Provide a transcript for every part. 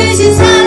그 크신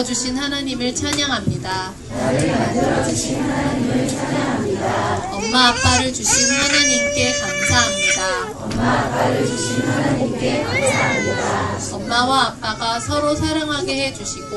만들어 주신 하나님을 찬양합니다. 엄마 아빠를 주신 하나님께 감사합니다. 엄마와 아빠가 서로 사랑하게 해주시고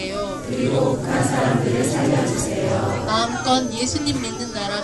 마음껏 예수님 믿는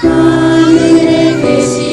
우리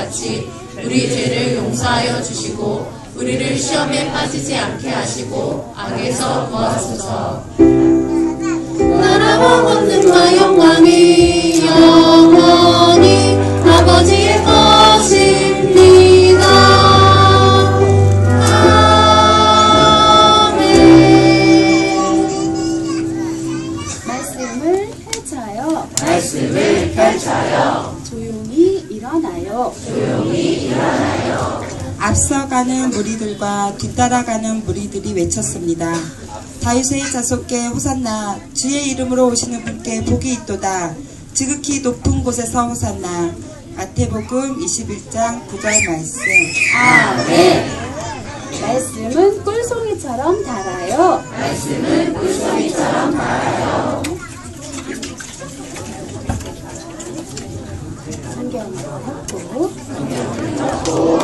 같이 우리 죄를 용서하여 주시고 우리를 시험에 빠지지 않게 하시고 악에서 구하소서. 나라와 권능과 영광이 영원히 무리들과 뒤따라가는 무리들이 외쳤습니다. 다윗의 자손께 호산나 주의 이름으로 오시는 분께 복이 있도다. 지극히 높은 곳에서 호산나 마태복음 21장 9절 말씀 아멘. 말씀은 꿀송이처럼 달아요. 말씀은 꿀송이처럼 달아요. 성경으로 고